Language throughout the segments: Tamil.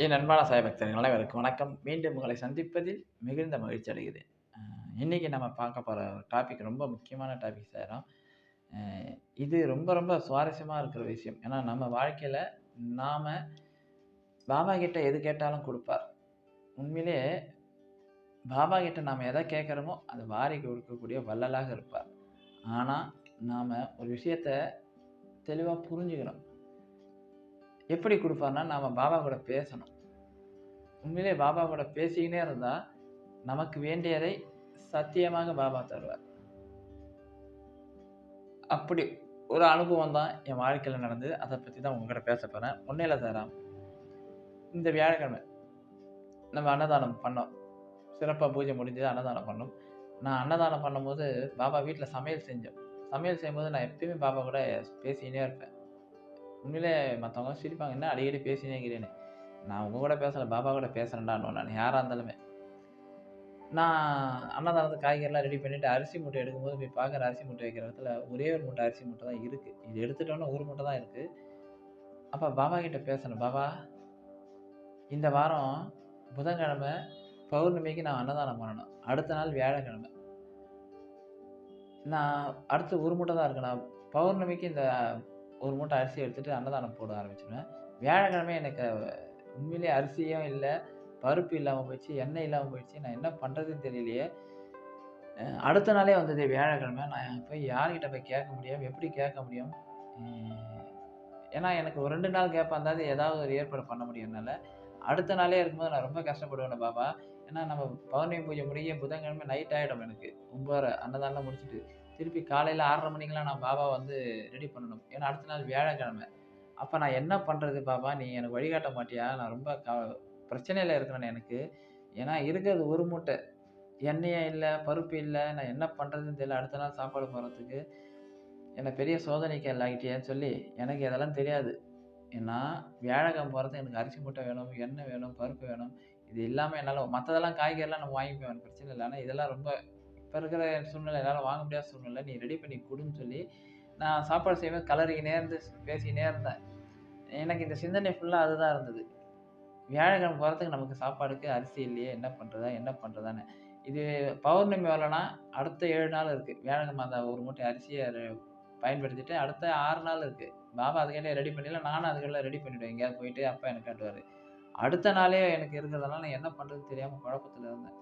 என் அன்பான சாயபக்தர்கள் அனைவருக்கும் வணக்கம். மீண்டும் உங்களை சந்திப்பதில் மிகுந்த மகிழ்ச்சி அடைகிறேன். இன்றைக்கி நம்ம பார்க்க போகிற டாபிக் ரொம்ப முக்கியமான டாபிக் சேரும் இது ரொம்ப ரொம்ப சுவாரஸ்யமாக இருக்கிற விஷயம். ஏன்னா நம்ம வாழ்க்கையில் நாம் பாபா கிட்ட எது கேட்டாலும் கொடுப்பார். உண்மையிலே பாபா கிட்ட நாம் எதை கேட்குறோமோ அது வாரி கொடுக்கக்கூடிய வள்ளலாக இருப்பார். ஆனால் நாம் ஒரு விஷயத்தை தெளிவாக புரிஞ்சுக்கணும். எப்படி கொடுப்பார்னா நாம் பாபா கூட பேசணும். உண்மையிலே பாபா கூட பேசிக்கினே இருந்தால் நமக்கு வேண்டியதை சத்தியமாக பாபா தருவார். அப்படி ஒரு அனுபவம் தான் என் வாழ்க்கையில் நடந்தது. அதை பற்றி தான் உங்கள்கிட்ட பேச போகிறேன் ஒன்றையில் தராம் இந்த வியாழக்கிழமை நம்ம அன்னதானம் பண்ணோம். சிறப்பாக பூஜை முடிஞ்சது அன்னதானம் பண்ணோம். நான் அன்னதானம் பண்ணும்போது பாபா வீட்டில் சமையல் செஞ்சோம். சமையல் செய்யும்போது நான் எப்பயுமே பாபா கூட பேசிக்கிட்டே இருப்பேன். உண்மையிலே மற்றவங்க சிரிப்பாங்க. என்ன அடிக்கடி பேசினேங்கிறேன்னு நான் உங்கள் கூட பேசலை பாபா கூட பேசுகிறேன்டான்னு நான் யாராக இருந்தாலுமே. நான் அன்னதானத்து காய்கறிலாம் ரெடி பண்ணிவிட்டு அரிசி மூட்டை எடுக்கும்போது போய் பார்க்குற அரிசி மூட்டை வைக்கிற இடத்துல ஒரே ஒரு மூட்டை அரிசி மூட்டை தான் இருக்குது இது எடுத்துட்டோன்னா ஒரு மூட்டை தான் இருக்குது அப்போ பாபா கிட்டே பேசணும். பாபா இந்த வாரம் புதன்கிழமை பௌர்ணமிக்கு நான் அன்னதானம் பண்ணணும். அடுத்த நாள் வியாழக்கிழமை. நான் அடுத்து ஒரு மூட்டை தான் இருக்கு நான் பௌர்ணமிக்கு இந்த ஒரு மூட்டை அரிசி எடுத்துகிட்டு அன்னதானம் போட ஆரம்பிச்சிடுவேன் வியாழக்கிழமை எனக்கு உண்மையிலேயே அரிசியும் இல்லை பருப்பு இல்லாமல் போயிடுச்சு எண்ணெய் இல்லாமல் போயிடுச்சு நான் என்ன பண்ணுறதுன்னு தெரியலையே. அடுத்த நாளே வந்தது வியாழக்கிழமை. நான் போய் யார்கிட்ட போய் கேட்க முடியும்? எப்படி கேட்க முடியும்? ஏன்னா எனக்கு ஒரு ரெண்டு நாள் கேட்பா இருந்தாலும் ஏதாவது ஒரு ஏற்பாடு பண்ண முடியும் என்னால். அடுத்த நாளே இருக்கும்போது நான் ரொம்ப கஷ்டப்படுவேன் பாபா. ஏன்னா நம்ம பௌர்ணமி பூஜை முடிய புதன்கிழமை நைட் ஆகிடும் எனக்கு. ஒம்பது அன்னதானம் முடிச்சுட்டு. திருப்பி காலையில் ஆறரை மணிக்கெலாம் நான் பாபா வந்து ரெடி பண்ணணும். ஏன்னா அடுத்த நாள் வியாழக்கிழமை. அப்போ நான் என்ன பண்ணுறது பாபா? நீ எனக்கு வழிகாட்ட மாட்டியா? நான் ரொம்ப க பிரச்சனையில் இருக்கிறேன் எனக்கு. ஏன்னா இருக்கிறது ஒரு மூட்டை. எண்ணெயே இல்லை பருப்பு இல்லை. நான் என்ன பண்ணுறதுன்னு தெரியல அடுத்த நாள் சாப்பாடு போகிறதுக்கு என்னை பெரிய சோதனைக்கு எல்லாகிட்டேன்னு சொல்லி எனக்கு இதெல்லாம் தெரியாது. ஏன்னா வியாழக்கம் போகிறதுக்கு எனக்கு அரிசி மூட்டை வேணும் எண்ணெய் வேணும் பருப்பு வேணும். இது இல்லாமல் என்னால் மற்றதெல்லாம் காய்கறிலாம் நம்ம வாங்கிக்குவேன் பிரச்சனை இல்லை. ஆனால் இதெல்லாம் ரொம்ப இப்போ இருக்கிற சூழ்நிலை என்னால் வாங்க முடியாத சூழ்நிலை நீ ரெடி பண்ணி கொடுன்னு சொல்லி நான் சாப்பாடு செய்வேன் கலரிக்கினே இருந்து பேசிக்கினே இருந்தேன். எனக்கு இந்த சிந்தனை ஃபுல்லாக அதுதான் இருந்தது. வியாழக்கிழமை போகிறதுக்கு நமக்கு சாப்பாடுக்கு அரிசி இல்லையே என்ன பண்ணுறதா என்ன பண்ணுறதான்னு இது பௌர்ணமி வரலனா அடுத்த ஏழு நாள் இருக்குது வியாழக்கிழமை அந்த ஒரு மூட்டை அரிசியை பயன்படுத்திட்டு அடுத்த ஆறு நாள் இருக்குது பாபா அதுக்கெல்லாம் ரெடி பண்ணிடல நானும் அதுக்கெல்லாம் ரெடி பண்ணிவிடுவேன் எங்கேயாவது போயிட்டு அப்பா எனக்கு காட்டுவார். அடுத்த நாளே எனக்கு இருக்கிறதுனால நான் என்ன பண்ணுறது தெரியாமல் குழப்பத்தில் இருந்தேன்.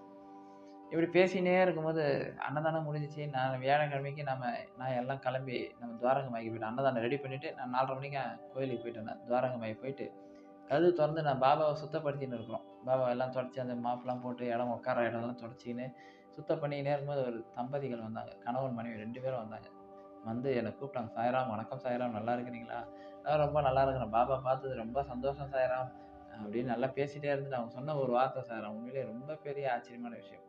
இப்படி பேசினே இருக்கும்போது அன்னதானம் முடிஞ்சிச்சு. நான் வியாழக்கிழமைக்கு நம்ம நான் எல்லாம் கிளம்பி நம்ம துவாரகமாய்க்கு போயிட்டேன் அன்னதானம் ரெடி பண்ணிவிட்டு நான் நாலரை மணிக்கு கோயிலுக்கு போயிட்டேன் நான் துவாரகமாய் போயிட்டு கதவு திறந்து நான் பாபாவை சுத்தப்படுத்தின்னு இருக்கிறோம். பாபா எல்லாம் தொடச்சி அந்த மாப்பெல்லாம் போட்டு இடம் உட்கார இடம்லாம் தொடச்சின்னு சுத்தம் பண்ணிக்கினே இருக்கும்போது ஒரு தம்பதிகள் வந்தாங்க. கணவன் மனைவி ரெண்டு பேரும் வந்தாங்க. வந்து என்னை கூப்பிட்டாங்க. சாயராம் வணக்கம் சாயராம் நல்லா இருக்கிறீங்களா? நான் ரொம்ப நல்லா இருக்கிறேன். பாபா பார்த்தது ரொம்ப சந்தோஷம் சாயராம். அப்படின்னு நல்லா பேசிகிட்டே இருந்துட்டு அவங்க சொன்ன ஒரு வார்த்தை சாயராம். உண்மையிலே ரொம்ப பெரிய ஆச்சரியமான விஷயம்.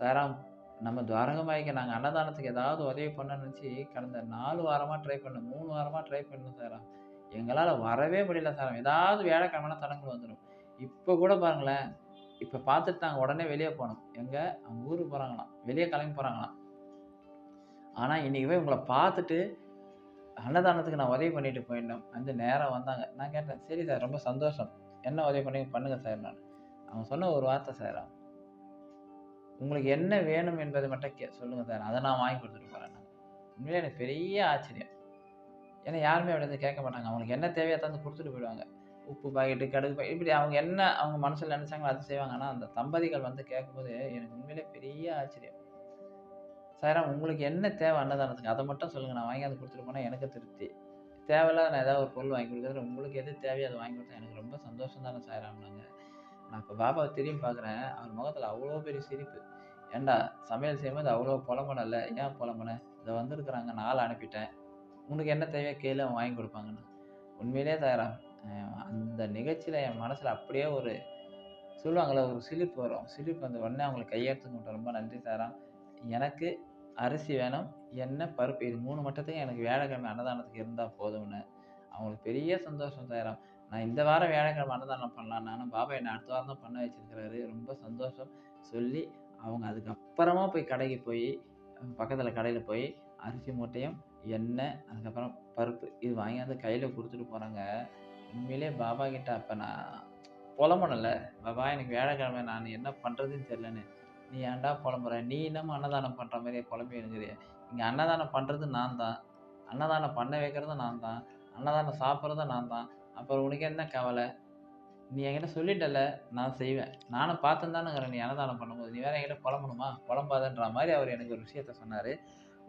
சாராம் நம்ம துவாரகமாய்க்கு நாங்கள் அன்னதானத்துக்கு ஏதாவது உதவி பண்ணணும்னு நினச்சி கடந்த நாலு வாரமாக ட்ரை பண்ணோம் மூணு வாரமாக ட்ரை பண்ணோம் சாராம். எங்களால் வரவே முடியல சார் ஏதாவது வியாழக்கிழமை தடங்கள் வந்துடும் இப்போ கூட பாருங்களேன் இப்போ பார்த்துட்டு நாங்கள் உடனே வெளியே போனோம். எங்கே? அவங்க ஊருக்கு போகிறாங்களாம் வெளியே கிளம்பி போகிறாங்களாம் ஆனால் இன்றைக்கி போய் உங்களை பார்த்துட்டு அன்னதானத்துக்கு நான் உதவி பண்ணிட்டு போயிட்டோம் அந்த நேரம் வந்தாங்க. நான் கேட்டேன் சரி சார் ரொம்ப சந்தோஷம். என்ன உதவி பண்ணி பண்ணுங்கள் சார் நான். அவங்க சொன்ன ஒரு வார்த்தை சார் உங்களுக்கு என்ன வேணும் என்பதை மட்டும் கே சொல்லுங்கள் சார். அதை நான் வாங்கி கொடுத்துட்டு போகிறேன் நான். உண்மையிலே எனக்கு பெரிய ஆச்சரியம். ஏன்னா யாருமே அப்படி வந்து கேட்க மாட்டாங்க. அவங்களுக்கு என்ன தேவையோ தந்து கொடுத்துட்டு போயிடுவாங்க. உப்பு பாக்கெட்டு கடுகு பாக்கெட் இப்படி அவங்க என்ன அவங்க மனசில் நினச்சாங்களோ அது செய்வாங்க. ஆனால் அந்த தம்பதிகள் வந்து கேட்கும்போது எனக்கு உண்மையிலே பெரிய ஆச்சரியம். சாராம் உங்களுக்கு என்ன தேவை அன்னதானத்துக்கு? அதை மட்டும் சொல்லுங்கள் நான் வாங்கி அதை கொடுத்துட்டு போனால் எனக்கு திருப்தி. தேவையில்லாத நான் ஏதாவது ஒரு பொருள் வாங்கி கொடுக்குறது உங்களுக்கு எது தேவையோ அதை வாங்கி கொடுத்தா எனக்கு ரொம்ப சந்தோஷம் தானே சாராம் நான் இப்போ பாபாவை திரும்பி பார்க்குறேன் அவர் முகத்தில் அவ்வளோ பெரிய சிரிப்பு. ஏண்டா சமையல் செய்யும்போது அவ்வளோ புலம்பனல்ல? ஏன் புலம்புன? இதை வந்திருக்கிறாங்க நாள் அனுப்பிட்டேன். உனக்கு என்ன தேவையோ கேளு அவன் வாங்கி கொடுப்பாங்கன்னு. உண்மையிலே தயாரா அந்த நிகழ்ச்சியில் என் மனசில் அப்படியே ஒரு சொல்லுவாங்களே ஒரு சிலிப்பு வரும். சிலிப்பு வந்து உடனே அவங்களுக்கு கையெழுத்து கொண்டு ரொம்ப நன்றி சாராம் எனக்கு அரிசி வேணும் எண்ணெய் பருப்பு இது மூணு மட்டத்தையும் எனக்கு வியாழக்கிழமை அன்னதானத்துக்கு இருந்தால் போதும்னு. அவங்களுக்கு பெரிய சந்தோஷம் தயாராம் நான் இந்த வாரம் வியாழக்கிழமை அன்னதானம் பண்ணலாம் நானும் பாபா என்னை அடுத்த வாரம் தான் பண்ண வச்சிருக்கிறாரு. ரொம்ப சந்தோஷம். சொல்லி அவங்க அதுக்கப்புறமா போய் கடைக்கு போய் பக்கத்தில் கடையில் போய் அரிசி மூட்டையும் எண்ணெய் அதுக்கப்புறம் பருப்பு இது வாங்கியாந்து கையில் கொடுத்துட்டு போகிறாங்க உண்மையிலே பாபா கிட்ட அப்போ நான் புலம்பணும்ல பாபா எனக்கு வியாழக்கிழமை நான் என்ன பண்ணுறதுன்னு தெரிலன்னு நீ ஏன்டா புலம்புற? நீ இன்னமும் அன்னதானம் பண்ணுற மாதிரியே புலம்பி எழுங்கிறிய இங்கே அன்னதானம் பண்ணுறது நான் தான் அன்னதானம் பண்ண வைக்கிறதும் நான் தான் அன்னதானம் சாப்பிட்றதும் நான் தான் அப்புறம் உனக்கு என்ன கவலை? நீ என்கிட்ட சொல்லிட்டல நான் செய்வேன். நானும் பார்த்துன்னு தானேங்கிறேன் நீ அன்னதானம் பண்ணும்போது. நீ வேற என்கிட்ட புலம்பணுமா? புலம்பாதன்ற மாதிரி அவர் எனக்கு ஒரு விஷயத்த சொன்னார்.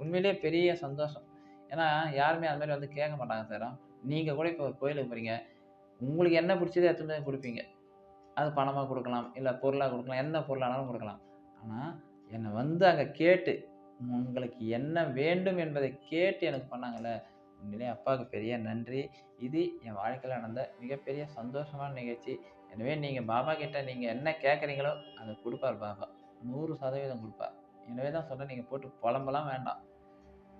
உண்மையிலேயே பெரிய சந்தோஷம். ஏன்னா யாருமே அது மாதிரி வந்து கேட்க மாட்டாங்க சார். நீங்கள் கூட இப்போ ஒரு கோயிலுக்கு போகிறீங்க உங்களுக்கு என்ன பிடிச்சதோ எத்தனை கொடுப்பீங்க. அது பணமாக கொடுக்கலாம் இல்லை பொருளாக கொடுக்கலாம் என்ன பொருளானாலும் கொடுக்கலாம். ஆனால் என்னை வந்து அங்கே கேட்டு உங்களுக்கு என்ன வேண்டும் என்பதை கேட்டு எனக்கு பண்ணாங்கல்ல உண்மையிலே அப்பாவுக்கு பெரிய நன்றி. இது என் வாழ்க்கையில் நடந்த மிகப்பெரிய சந்தோஷமான நிகழ்ச்சி. எனவே நீங்கள் பாபா கிட்ட நீங்கள் என்ன கேட்குறீங்களோ அதை கொடுப்பார் பாபா நூறு சதவீதம் கொடுப்பார். எனவே தான் சொல்கிறேன் நீங்கள் போட்டு புலம்பலாம் வேண்டாம்.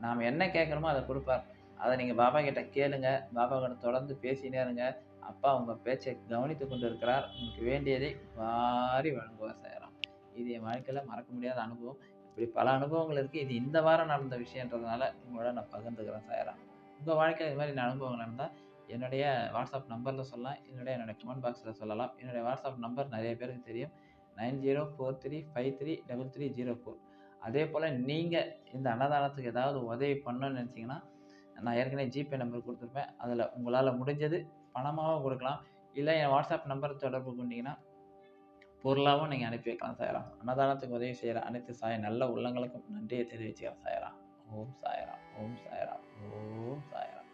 நாம் என்ன கேட்குறோமோ அதை கொடுப்பார். அதை நீங்கள் பாபா கிட்ட கேளுங்க. பாபா கிட்ட தொடர்ந்து பேசினே இருங்க. அப்பா உங்கள் பேச்சை கவனித்து கொண்டு இருக்கிறார் உங்களுக்கு வேண்டியதை வாரி வழங்குவார் செய்கிறான் இது என் வாழ்க்கையில் மறக்க முடியாத அனுபவம். இப்படி பல அனுபவங்கள் இருக்குது இது இந்த வாரம் நடந்த விஷயன்றதுனால உங்களோட நான் பகிர்ந்துக்கிறேன் சாயரா உங்கள் வாழ்க்கையில் இது மாதிரி அனுபவங்கள் நடந்தால் என்னுடைய வாட்ஸ்அப் நம்பரில் சொல்லலாம் என்னுடைய என்னுடைய கமெண்ட் பாக்ஸில் சொல்லலாம். என்னுடைய வாட்ஸ்அப் நம்பர் நிறைய பேருக்கு தெரியும். Nine zero four three five three double three zero four அதே போல் நீங்கள் இந்த அன்னதானத்துக்கு ஏதாவது உதவி பண்ணணும்னு நினச்சிங்கன்னா நான் ஏற்கனவே ஜிபே நம்பர் கொடுத்துருப்பேன். அதில் உங்களால் முடிஞ்சது பணமாகவும் கொடுக்கலாம். இல்லை என் வாட்ஸ்அப் நம்பர் தொடர்பு கொண்டீங்கன்னா பொருளாகவும் நீங்கள் அனுப்பி வைக்கலாம் சாயரா அன்னதானத்துக்கு உதவி செய்கிற அனைத்து சாய நல்ல உள்ளங்களுக்கும் நன்றியை தெரிவிச்சுக்கிறேன் சாயரா ஓம் சாயராம் ஓம் சாயராம் ஓம் சாயராம்